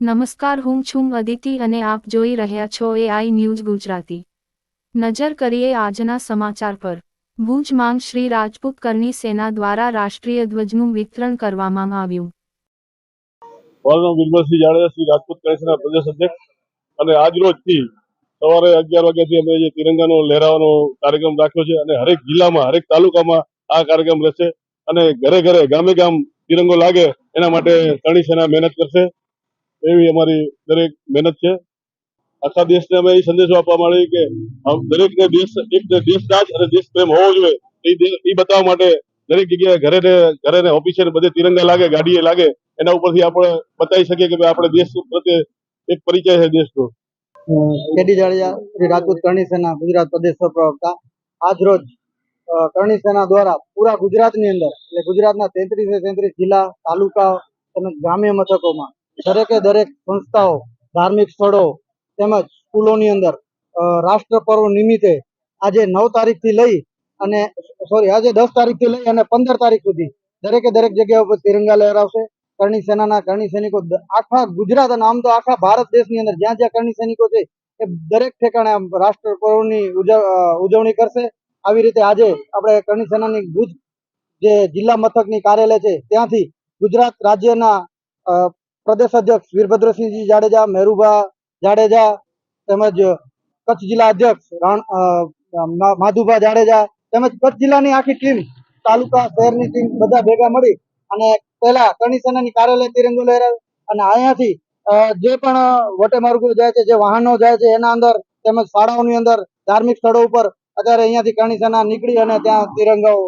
નમસ્કાર હું છું અદિતિ અને આપ જોઈ રહ્યા છો એઆઈ ન્યૂઝ ગુજરાતી. નજર કરીએ આજના સમાચાર પર. ભુજ શ્રી રાજપૂત કરની સેના દ્વારા રાષ્ટ્રીય ધ્વજનું વિતરણ કરવામાં આવ્યું. મારું નામ જાડેજા શ્રી રાજપૂત કલેક્ટરના પ્રદેશ અધ્યક્ષ અને આજ રોજથી સવારે અગિયાર વાગ્યાથી અમે જે તિરંગાનો લહેરાવાનો કાર્યક્રમ રાખ્યો છે અને હરેક જિલ્લામાં, હરેક તાલુકામાં આ કાર્યક્રમ રહેશે અને ઘરે ઘરે ગામે ગામ તિરંગો લાગે એના માટે કરણી સેના મહેનત કરશે. એવી અમારી દરેક મહેનત છે. આખા દેશને અમે એ સંદેશો આપવા માંડીએ કે દરેકને દેશ એક દેશરાજ અને દેશ પ્રેમ હોવો જોઈએ. એ બતાવવા માટે દરેક જગ્યાએ ઘરે ઘરે ને ઓફિસે બધે તિરંગા લાગે, ગાડીએ લાગે. એના ઉપરથી આપણે બતાવી શકીએ કે ભાઈ આપણે દેશ પ્રત્યે એક પરિચય છે દેશનો. કેડી જાડિયા શ્રી રાજપૂત કરણી સેના, ગુજરાત પ્રદેશ પ્રવક્તા. આજ રોજ કરણી સેના દ્વારા પૂરા ગુજરાતની અંદર, એટલે ગુજરાતના તેત્રીસે તેત્રીસ જિલ્લા, તાલુકા તેમજ ગ્રામ્ય મથકોમાં દરેકે દરેક સંસ્થાઓ, ધાર્મિક સ્થળો તેમજ સ્કૂલોની અંદર રાષ્ટ્ર પર્વ નિમિત્તે આજે નવ તારીખથી લઈ અને, સોરી, આજે દસ તારીખથી લઈ અને પંદર તારીખ સુધી દરેકે દરેક જગ્યા ઉપર તિરંગા લહેરાવશે. કરણી સેનાના કરણી સૈનિકો આખા ગુજરાત અને આમ તો આખા ભારત દેશની અંદર જ્યાં જ્યાં કરણી સૈનિકો છે એ દરેક ઠેકાણે રાષ્ટ્ર પર્વની ઉજવણી કરશે. આવી રીતે આજે આપણે કરણી સેનાની ભુજ જે જિલ્લા મથકની કાર્યાલય છે ત્યાંથી ગુજરાત રાજ્યના પ્રદેશ અધ્યક્ષ વીરભદ્રસિંહજી જાડેજા મેરુભા જાડેજા તેમજ કચ્છ જિલ્લા અધ્યક્ષ માધુભા જાડેજા તેમજ કચ્છ જિલ્લાની આખી ટીમ, તાલુકા, શહેરની ટીમ બધા ભેગા મળી અને પહેલા કરણી સેનાની કાર્યાલય તિરંગો લહેરાવ્યો અને અહીંયાથી જે પણ વટેમાર્ગો જાય છે, જે વાહનો જાય છે, એના અંદર તેમજ શાળાઓની અંદર ધાર્મિક સ્થળો ઉપર અત્યારે અહીંયાથી કરણી સેના નીકળી અને ત્યાં તિરંગાઓ